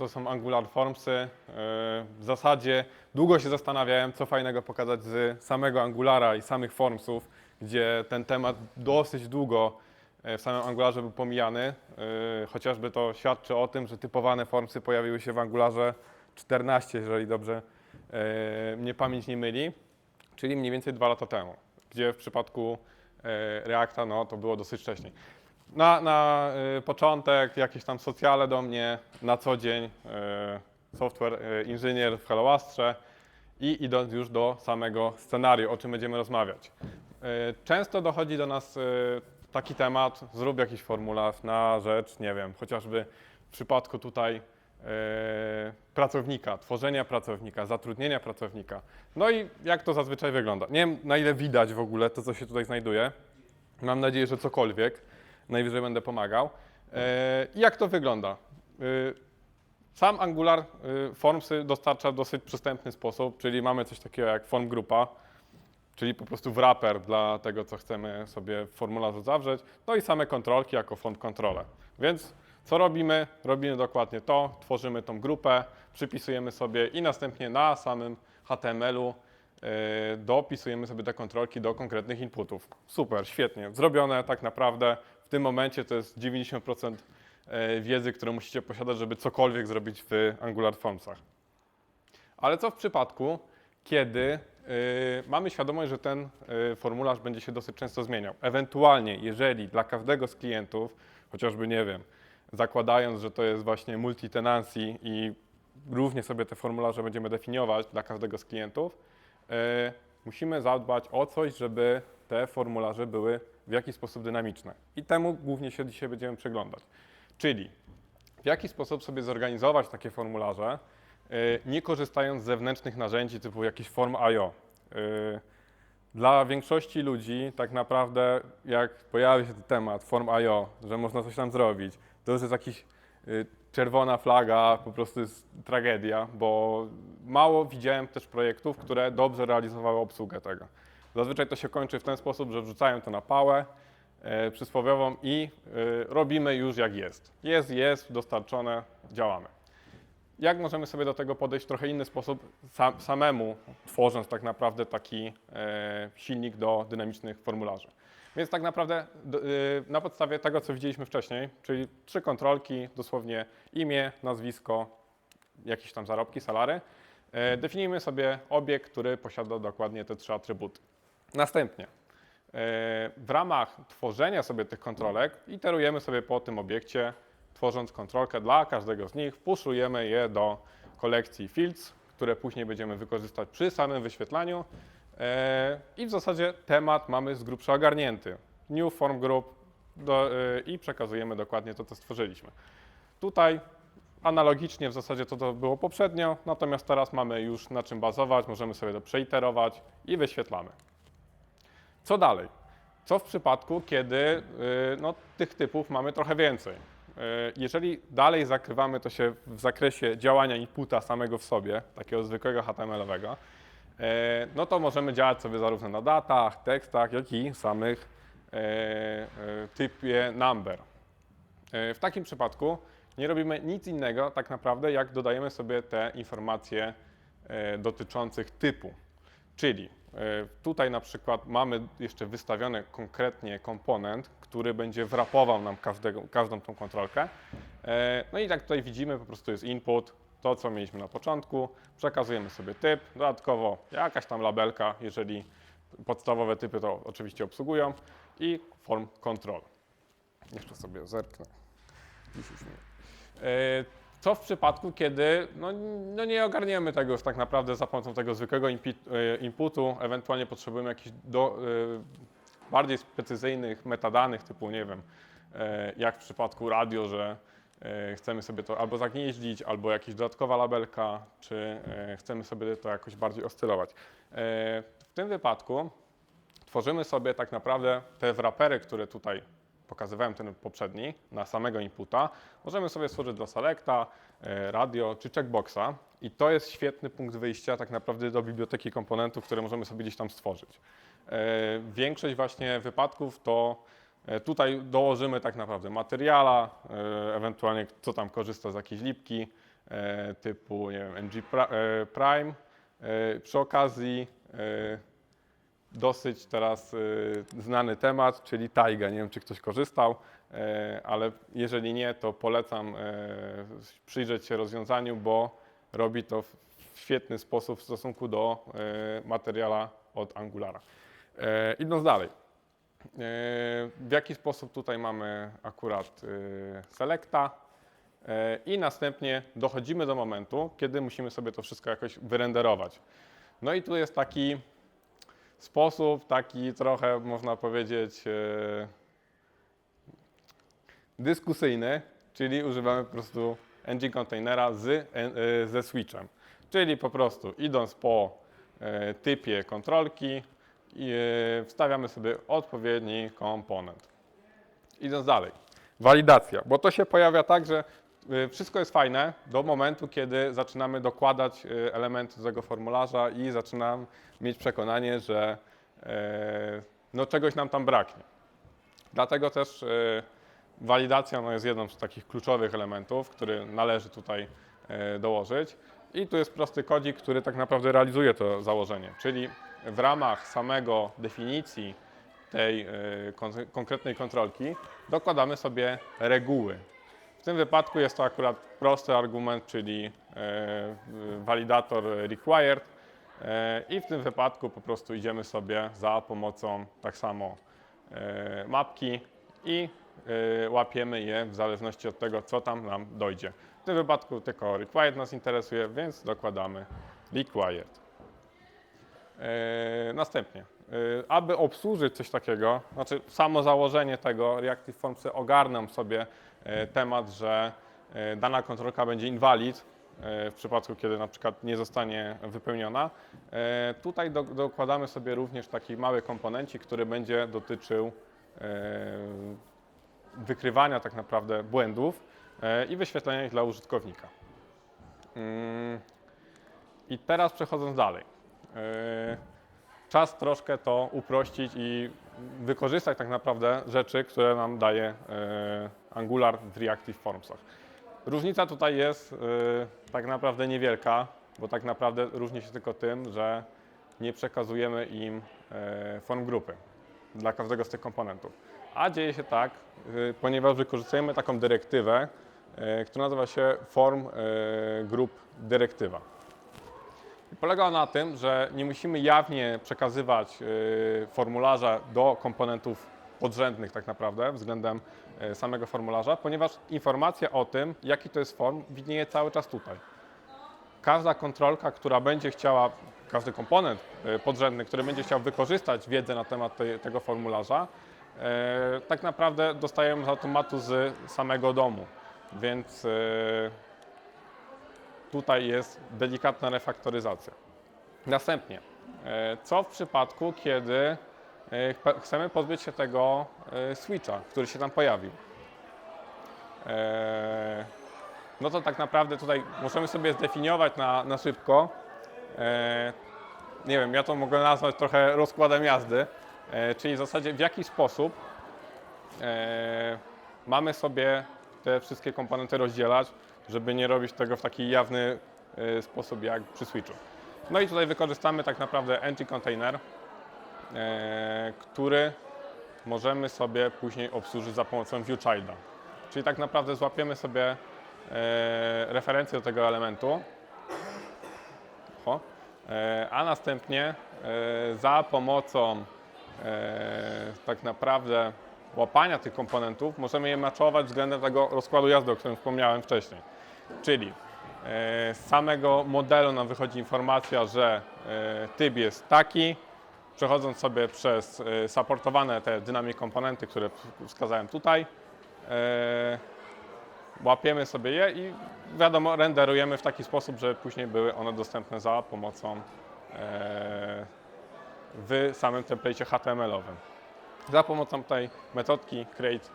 To są Angular Formsy. E, W zasadzie długo się zastanawiałem, co fajnego pokazać z samego Angulara i samych Formsów, gdzie ten temat dosyć długo e, w samym Angularze był pomijany. E, Chociażby to świadczy o tym, że typowane Formsy pojawiły się w Angularze 14, jeżeli dobrze mnie pamięć nie myli, czyli mniej więcej dwa lata temu, gdzie w przypadku Reacta no, to było dosyć wcześniej. Na, na y, początek jakieś tam socjale do mnie, na co dzień y, software y, inżynier w Helloastrze i idąc już do samego scenariusz, o czym będziemy rozmawiać. Często dochodzi do nas taki temat, zrób jakiś formularz na rzecz, nie wiem, chociażby w przypadku tutaj pracownika, tworzenia pracownika, zatrudnienia pracownika. No i jak to zazwyczaj wygląda? Nie wiem, na ile widać w ogóle to, co się tutaj znajduje. Mam nadzieję, że cokolwiek. Najwyżej będę pomagał. E, i jak to wygląda? E, Sam Angular e, Formsy dostarcza w dosyć przystępny sposób, czyli mamy coś takiego jak form grupa, czyli po prostu wrapper dla tego, co chcemy sobie w formularzu zawrzeć, no i same kontrolki jako form kontrole. Więc co robimy? Robimy dokładnie to, tworzymy tą grupę, przypisujemy sobie i następnie na samym HTML-u dopisujemy sobie te kontrolki do konkretnych inputów. Super, świetnie, zrobione tak naprawdę. Tym momencie to jest 90% e, wiedzy, którą musicie posiadać, żeby cokolwiek zrobić w Angular Formsach. Ale co w przypadku, kiedy y, mamy świadomość, że ten y, formularz będzie się dosyć często zmieniał? Ewentualnie, jeżeli dla każdego z klientów, chociażby nie wiem, zakładając, że to jest właśnie multi-tenancy i równie sobie te formularze będziemy definiować dla każdego z klientów, musimy zadbać o coś, żeby te formularze były w jakiś sposób dynamiczne. I temu głównie się dzisiaj będziemy przyglądać. Czyli w jaki sposób sobie zorganizować takie formularze, y, nie korzystając z zewnętrznych narzędzi typu jakiś form IO. Y, Dla większości ludzi tak naprawdę jak pojawi się ten temat form IO, że można coś tam zrobić, to już jest jakiś y, czerwona flaga, po prostu jest tragedia, bo mało widziałem też projektów, które dobrze realizowały obsługę tego. Zazwyczaj to się kończy w ten sposób, że wrzucają to na pałę, e, przysłowiową i e, robimy już jak jest. Jest, jest, dostarczone, działamy. Jak możemy sobie do tego podejść w trochę inny sposób, sam, samemu tworząc tak naprawdę taki e, silnik do dynamicznych formularzy. Więc tak naprawdę na podstawie tego, co widzieliśmy wcześniej, czyli trzy kontrolki, dosłownie imię, nazwisko, jakieś tam zarobki, salary, definiujemy sobie obiekt, który posiada dokładnie te trzy atrybuty. Następnie E, W ramach tworzenia sobie tych kontrolek iterujemy sobie po tym obiekcie, tworząc kontrolkę dla każdego z nich, wpuszczujemy je do kolekcji fields, które później będziemy wykorzystać przy samym wyświetlaniu E, i w zasadzie temat mamy z grubsza ogarnięty. New form group do, e, i przekazujemy dokładnie to, co stworzyliśmy. Tutaj analogicznie w zasadzie to, to było poprzednio, natomiast teraz mamy już na czym bazować, możemy sobie to przeiterować i wyświetlamy. Co dalej? Co w przypadku, kiedy y, no, tych typów mamy trochę więcej? Y, Jeżeli dalej zakrywamy to się w zakresie działania inputa samego w sobie, takiego zwykłego HTML-owego, y, no to możemy działać sobie zarówno na datach, tekstach, jak i samych typie number. W takim przypadku nie robimy nic innego tak naprawdę, jak dodajemy sobie te informacje y, dotyczących typu. Czyli e, tutaj na przykład mamy jeszcze wystawiony konkretnie komponent, który będzie wrapował nam każdego, każdą tą kontrolkę. E, No i tak tutaj widzimy, po prostu jest input, to co mieliśmy na początku, przekazujemy sobie typ, dodatkowo jakaś tam labelka, jeżeli podstawowe typy to oczywiście obsługują i form control. Jeszcze sobie zerknę. Już już nie. E, Co w przypadku, kiedy no, no nie ogarniemy tego już tak naprawdę za pomocą tego zwykłego e, inputu, ewentualnie potrzebujemy jakichś do, e, bardziej precyzyjnych metadanych typu, nie wiem, e, jak w przypadku radio, że e, chcemy sobie to albo zagnieździć, albo jakaś dodatkowa labelka, czy e, chcemy sobie to jakoś bardziej oscylować. E, W tym wypadku tworzymy sobie tak naprawdę te wrapery, które tutaj pokazywałem, ten poprzedni, na samego inputa, możemy sobie stworzyć dla selecta, e, radio czy checkboxa i to jest świetny punkt wyjścia tak naprawdę do biblioteki komponentów, które możemy sobie gdzieś tam stworzyć. E, Większość właśnie wypadków to e, tutaj dołożymy tak naprawdę materiała, ewentualnie kto tam korzysta z jakiejś lipki, typu nie wiem, NG Pri- Prime. Przy okazji dosyć teraz e, znany temat, czyli Taiga. Nie wiem, czy ktoś korzystał, e, ale jeżeli nie, to polecam e, przyjrzeć się rozwiązaniu, bo robi to w świetny sposób w stosunku do materiała od Angulara. Idąc dalej. W jaki sposób tutaj mamy akurat selecta i następnie dochodzimy do momentu, kiedy musimy sobie to wszystko jakoś wyrenderować. No i tu jest taki sposób, taki trochę można powiedzieć e, dyskusyjny, czyli używamy po prostu ng containera z, e, ze switchem. Czyli po prostu idąc po e, typie kontrolki e, wstawiamy sobie odpowiedni komponent. Idąc dalej, walidacja, bo to się pojawia tak, że e, wszystko jest fajne do momentu, kiedy zaczynamy dokładać e, elementy do tego formularza i zaczynam mieć przekonanie, że e, no, czegoś nam tam braknie. Dlatego też walidacja no, jest jedną z takich kluczowych elementów, który należy tutaj dołożyć. I tu jest prosty kodzik, który tak naprawdę realizuje to założenie, czyli w ramach samego definicji tej kon konkretnej kontrolki dokładamy sobie reguły. W tym wypadku jest to akurat prosty argument, czyli e, walidator required e, i w tym wypadku po prostu idziemy sobie za pomocą tak samo e, mapki i łapiemy je w zależności od tego, co tam nam dojdzie. W tym wypadku tylko required nas interesuje, więc dokładamy required. Następnie, aby obsłużyć coś takiego, znaczy samo założenie tego, Reactive Formsy ogarną sobie e, temat, że e, dana kontrolka będzie invalid e, w przypadku, kiedy na przykład nie zostanie wypełniona. Tutaj do, dokładamy sobie również taki mały komponencik, który będzie dotyczył wykrywania tak naprawdę błędów i wyświetlenia ich dla użytkownika. I teraz przechodząc dalej. Czas troszkę to uprościć i wykorzystać tak naprawdę rzeczy, które nam daje e, Angular w Reactive Formsach. Różnica tutaj jest e, tak naprawdę niewielka, bo tak naprawdę różni się tylko tym, że nie przekazujemy im e, form grupy dla każdego z tych komponentów. A dzieje się tak, ponieważ wykorzystujemy taką dyrektywę, która nazywa się form group dyrektywa. Polega na tym, że nie musimy jawnie przekazywać y, formularza do komponentów podrzędnych tak naprawdę względem y, samego formularza, ponieważ informacja o tym, jaki to jest form, widnieje cały czas tutaj każda kontrolka, która będzie chciała, każdy komponent e, podrzędny, który będzie chciał wykorzystać wiedzę na temat tego formularza, tak naprawdę dostajemy z automatu z samego domu. Więc tutaj jest delikatna refaktoryzacja. Następnie, e, co w przypadku, kiedy e, ch- chcemy pozbyć się tego e, switcha, który się tam pojawił? No to tak naprawdę tutaj możemy sobie zdefiniować na, na szybko. Nie wiem, ja to mogę nazwać trochę rozkładem jazdy, czyli w zasadzie w jaki sposób mamy sobie te wszystkie komponenty rozdzielać, żeby nie robić tego w taki jawny e, sposób jak przy switchu. No i tutaj wykorzystamy tak naprawdę entry container, e, który możemy sobie później obsłużyć za pomocą viewchilda. Czyli tak naprawdę złapiemy sobie e, referencję do tego elementu, a następnie za pomocą tak naprawdę łapania tych komponentów możemy je maczować względem tego rozkładu jazdy, o którym wspomniałem wcześniej. Czyli e, z samego modelu nam wychodzi informacja, że e, typ jest taki, przechodząc sobie przez e, supportowane te dynamic komponenty, które wskazałem tutaj, łapiemy sobie je i wiadomo, renderujemy w taki sposób, żeby później były one dostępne za pomocą w samym templacie HTML-owym. Za pomocą tej metodki create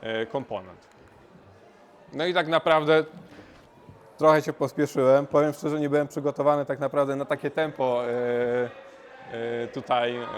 e, component. No i tak naprawdę trochę się pospieszyłem. Powiem szczerze, nie byłem przygotowany tak naprawdę na takie tempo e, e, tutaj. E,